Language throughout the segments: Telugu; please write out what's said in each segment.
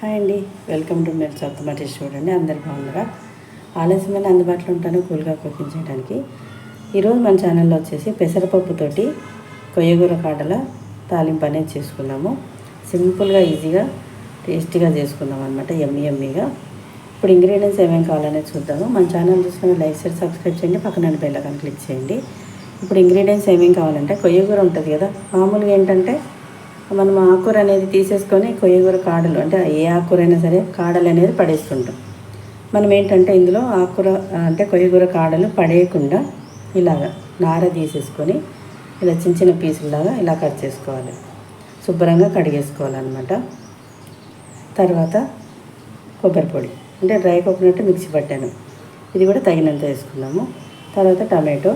హాయ్ అండి. వెల్కమ్ టు మెల్ సప్తమటి చూడండి అందరు బాగున్నారా? ఆలస్యమైన అందుబాటులో ఉంటాను కూల్గా కుకింగ్ చేయడానికి. ఈరోజు మన ఛానల్లో వచ్చేసి పెసరపప్పుతోటి కొయ్యగూర కాడల తాలింపు అనేది చేసుకున్నాము. సింపుల్గా ఈజీగా టేస్టీగా చేసుకుందాం అనమాట ఎమ్మి ఎమ్మిగా ఇప్పుడు ఇంగ్రీడియంట్స్ ఏమేమి కావాలనేది చూద్దాము. మన ఛానల్ చూసిన లైక్ షేర్ సబ్స్క్రైబ్ చేయండి. పక్కన బెల్ క్లిక్ చేయండి. ఇప్పుడు ఇంగ్రీడియంట్స్ ఏమేమి కావాలంటే కొయ్యగూర ఉంటుంది కదా. మామూలుగా ఏంటంటే మనం ఆకూర అనేది తీసేసుకొని కొయ్యగూర కాడలు అంటే ఏ ఆకుకూర అయినా సరే కాడలు అనేది పడేస్తుంటాం. మనం ఏంటంటే ఇందులో ఆకూర అంటే కొయ్యగూర కాడలు పడేయకుండా ఇలాగ నార తీసేసుకొని ఇలా చిన్న చిన్న పీసులాగా ఇలా కట్ చేసుకోవాలి. శుభ్రంగా కడిగేసుకోవాలన్నమాట. తర్వాత కొబ్బరి పొడి అంటే డ్రై కోకోనట్ మిక్సీ పట్టాను. ఇది కూడా తగినంత వేసుకున్నాము. తర్వాత టమాటో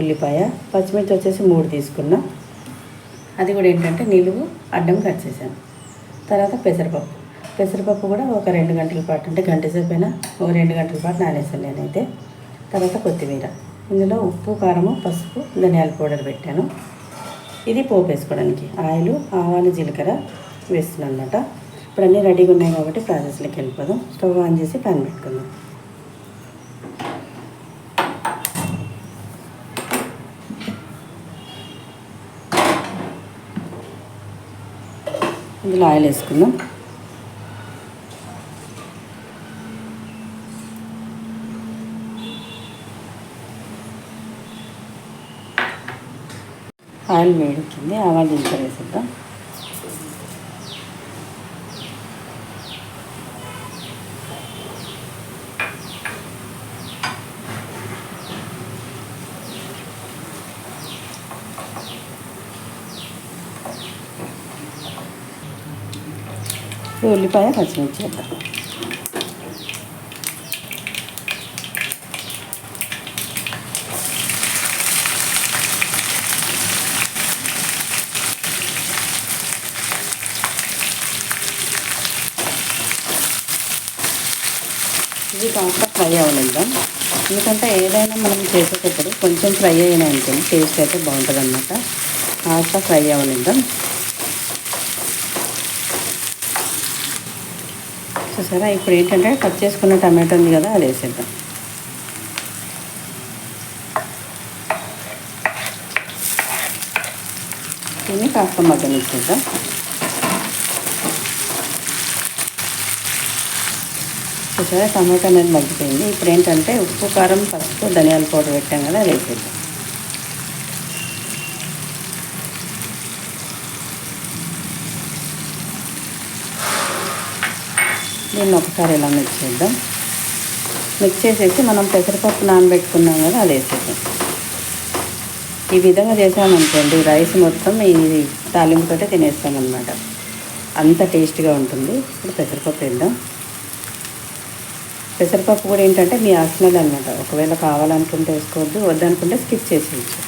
ఉల్లిపాయ పచ్చిమిర్చి వచ్చేసి మూడు తీసుకున్నాం. అది కూడా ఏంటంటే నిలువు అడ్డం కట్ చేశాను. తర్వాత పెసరపప్పు. పెసరపప్పు కూడా ఒక రెండు గంటల పాటు అంటే గంట సేపైనా అయినా ఒక రెండు గంటల పాటు నానేసాను నేనైతే. తర్వాత కొత్తిమీర. ఇందులో ఉప్పు కారము పసుపు ధనియాల పౌడర్ పెట్టాను. ఇది పోపు వేసుకోవడానికి. ఆయిల్ ఆవాలు జీలకర్ర వేస్తున్నాను అనమాట ఇప్పుడు అన్నీ రెడీగా ఉన్నాయి కాబట్టి ప్రాసెస్లోకి వెళ్ళిపోదాం. స్టవ్ ఆన్ చేసి ప్యాన్ పెట్టుకుందాం. ఇందులో ఆయిల్ వేసుకుందాం. ఆయిల్ వేడికింది ఆవాలు జీలకర్ర వేసేద్దాం. ఉల్లిపాయ పచ్చిమిర్చి వేద్దాం ఇది కాస్త ఫ్రై అవ్వనిద్దాం. ఎందుకంటే ఏదైనా మనం చేసేటప్పుడు కొంచెం ఫ్రై అయినా అనుకోండి టేస్ట్ అయితే బాగుంటుంది అన్నమాట కాస్త ఫ్రై అవ్వనిద్దాం. చూసారా? ఇప్పుడు ఏంటంటే కట్ చేసుకున్న టమాటో ఉంది కదా అది వేసేద్దాం. దీన్ని కాస్త మగ్గనిచ్చేద్దాం చూసారా? టమాటో అనేది మగ్గిపోయింది. ఇప్పుడు ఏంటంటే ఉప్పు కారం పసుపు ధనియాల పౌడర్ పెట్టాం కదా అది వేసేద్దాం. దీన్ని ఒకసారి ఇలా మిక్స్ చేద్దాం. మిక్స్ చేసేసి మనం పెసరపప్పు నానబెట్టుకున్నాం కదా అది వేసేద్దాం. ఈ విధంగా చేసామనుకోండి రైస్ మొత్తం ఈ తాలింపుతోటే తినేస్తామన్నమాట అంత టేస్ట్గా ఉంటుంది. ఇప్పుడు పెసరపప్పు వేద్దాం. పెసరపప్పు కూడా ఏంటంటే మీ ఆసనాలు అనమాట ఒకవేళ కావాలనుకుంటే వేసుకోవద్దు వద్దనుకుంటే స్కిప్ చేసేయచ్చు.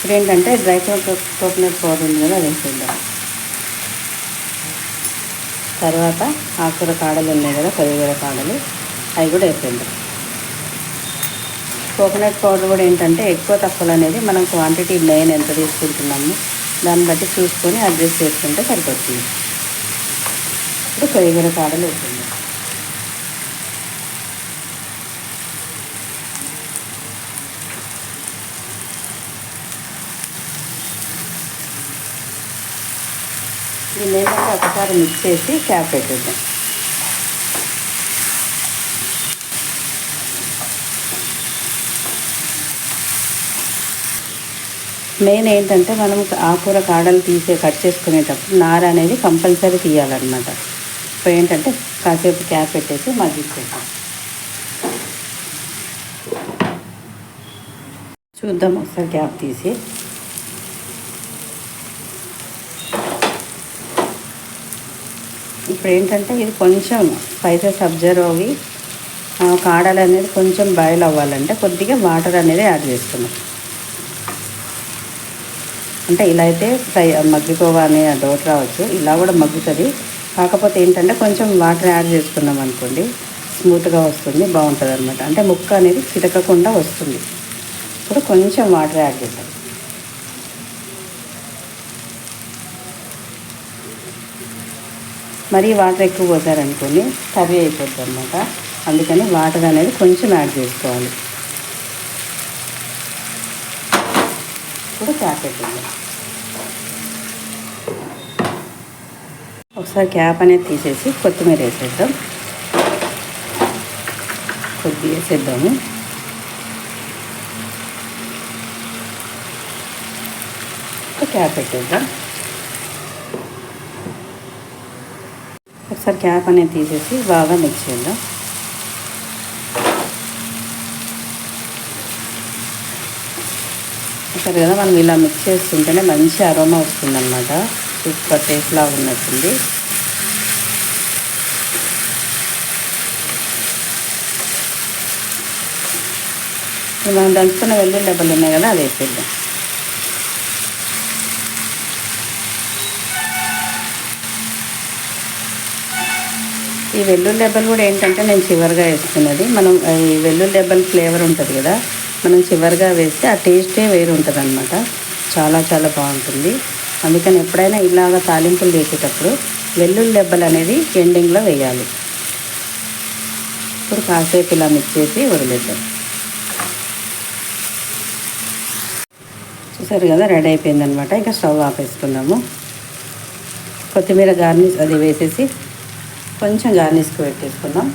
ఇప్పుడు ఏంటంటే డ్రై కోకోనట్ పౌడర్ ఉంది కదా వేసేద్దాం తర్వాత ఆకుకూర కాడలు ఉన్నాయి కదా కొద్దిగూర కాడలు అవి కూడా వేసేద్దాం. కోకోనట్ పౌడర్ కూడా ఏంటంటే ఎక్కువ తక్కువలు అనేది మనం క్వాంటిటీ మెయిన్ ఎంత తీసుకుంటున్నాము దాన్ని బట్టి చూసుకొని అడ్జస్ట్ చేసుకుంటే సరిపోతుంది. ఇప్పుడు కొరిగూర కాడలు వేసేద్దాం. దీన్ని ఏంటంటే ఒకసారి మిక్స్ చేసి క్యాప్ పెట్టేద్దాం. మెయిన్ ఏంటంటే మనం ఆకుకూర కాడలు తీసే కట్ చేసుకునేటప్పుడు నార అనేది కంపల్సరీ తీయాలన్నమాట. ఇప్పుడు ఏంటంటే కాసేపు క్యాప్ పెట్టేసి మగ్గించేద్దాం చూద్దాం ఒకసారి క్యాప్ తీసి ఇప్పుడు ఏంటంటే ఇది కొంచెం స్పైసెస్ అబ్జర్వ్ అవి కాడలు అనేది కొంచెం బాయిల్ అవ్వాలంటే కొద్దిగా వాటర్ అనేది యాడ్ చేసుకున్నాం అంటే ఇలా అయితే ఫ్రై మగ్గిపోవని డౌట్ రావచ్చు. ఇలా కూడా మగ్గుతుంది. కాకపోతే ఏంటంటే కొంచెం వాటర్ యాడ్ చేసుకున్నాం అనుకోండి స్మూత్గా వస్తుంది బాగుంటుంది అనమాట అంటే ముక్క అనేది చితకకుండా వస్తుంది. ఇప్పుడు కొంచెం వాటర్ యాడ్ చేద్దాం. మరీ వాటర్ ఎక్కువ పోసారనుకోండి కర్రీ అయిపోద్ది అనమాట అందుకని వాటర్ అనేది కొంచెం యాడ్ చేసుకోవాలి. ఇప్పుడు క్యాప్ పెట్టండి ఒకసారి క్యాప్ అనేది తీసేసి కొత్తిమీర వేసేద్దాం. కొద్దిగా వేసేద్దాము. క్యాప్ పెట్టేద్దాం. ఒకసారి క్యాప్ అనేది తీసేసి బాగా మిక్స్ చేద్దాం. సరే కదా మనం ఇలా మిక్స్ చేస్తుంటేనే మంచి అరోమా వస్తుందన్నమాట. సూపర్ టేస్ట్లా ఉన్నట్టుంది. మనం దంచుకున్న వెల్లుల్లి డబ్బలు ఉన్నాయి కదా అది వేసేద్దాం. ఈ వెల్లుల్లి దెబ్బలు కూడా ఏంటంటే నేను చివరిగా వేసుకున్నది. మనం ఈ వెల్లుల్లి దెబ్బల ఫ్లేవర్ ఉంటుంది కదా మనం చివరిగా వేస్తే ఆ టేస్టే వేరు ఉంటుంది అనమాట చాలా చాలా బాగుంటుంది. అందుకని ఎప్పుడైనా ఇలాగ తాలింపులు చేసేటప్పుడు వెల్లుల్లి దెబ్బలు అనేది ఎండింగ్లో వేయాలి. ఇప్పుడు కాసేపు ఇలా మిక్స్ చేసి వదిలేద్దాం. చూసారు కదా రెడీ అయిపోయిందనమాట ఇంకా స్టవ్ ఆపేసుకుందాము. కొత్తిమీర గార్నిష్ అది వేసేసి కొంచెం గార్నిష్కి పెట్టేసుకుందాం.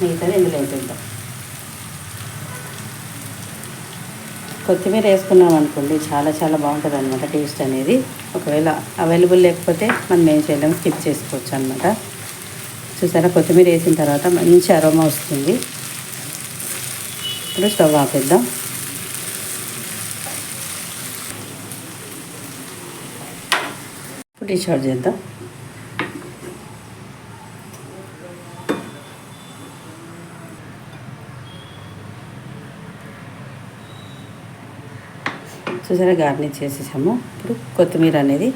మిగతాది ఇందులో వేసేద్దాం. కొత్తిమీర వేసుకున్నాం అనుకోండి చాలా చాలా బాగుంటుంది అనమాట టేస్ట్ అనేది. ఒకవేళ అవైలబుల్ లేకపోతే మనం ఏం చేయలేము స్కిప్ చేసుకోవచ్చు అనమాట చూసారా? కొత్తిమీర వేసిన తర్వాత మంచి అరోమా వస్తుంది. ఇప్పుడు స్టవ్ ఆపేద్దాం. ఇప్పుడు డిష్ అవుట్ చేద్దాం. చూసారా గార్నిష్ చేసేసాము. ఇప్పుడు కొత్తిమీర అనేది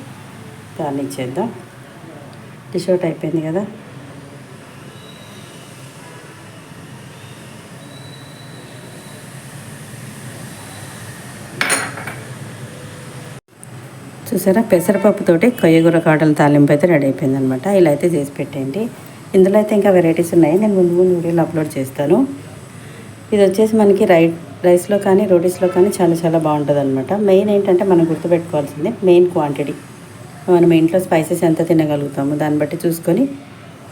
గార్నిష్ చేద్దాం. డిష్ అవుట్ అయిపోయింది కదా. చూసారా? పెసరపప్పుతోటి కొయ్యగూర కాటల తాలింపు అయితే రెడీ అయిపోయింది అనమాట ఇలా అయితే చేసి పెట్టేయండి. ఇందులో అయితే ఇంకా వెరైటీస్ ఉన్నాయి? నేను ముందు ముందు వీడియోలు అప్లోడ్ చేస్తాను. ఇది వచ్చేసి మనకి రై రైస్లో కానీ రోటీస్లో కానీ చాలా చాలా బాగుంటుంది అనమాట మెయిన్ ఏంటంటే మనం గుర్తుపెట్టుకోవాల్సింది మెయిన్ క్వాంటిటీ. మనం ఇంట్లో స్పైసెస్ ఎంత తినగలుగుతాము దాన్ని బట్టి చూసుకొని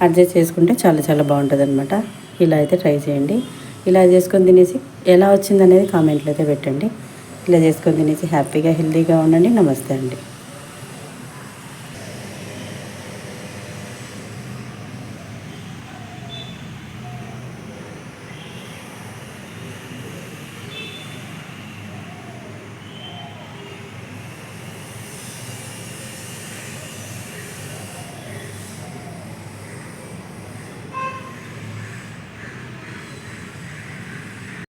అడ్జస్ట్ చేసుకుంటే చాలా చాలా బాగుంటుంది అనమాట ఇలా అయితే ట్రై చేయండి. ఇలా చేసుకొని తినేసి ఎలా వచ్చిందనేది కామెంట్లో అయితే పెట్టండి. ఇలా చేసుకొని తినేసి హ్యాపీగా హెల్తీగా ఉండండి. నమస్తే అండి.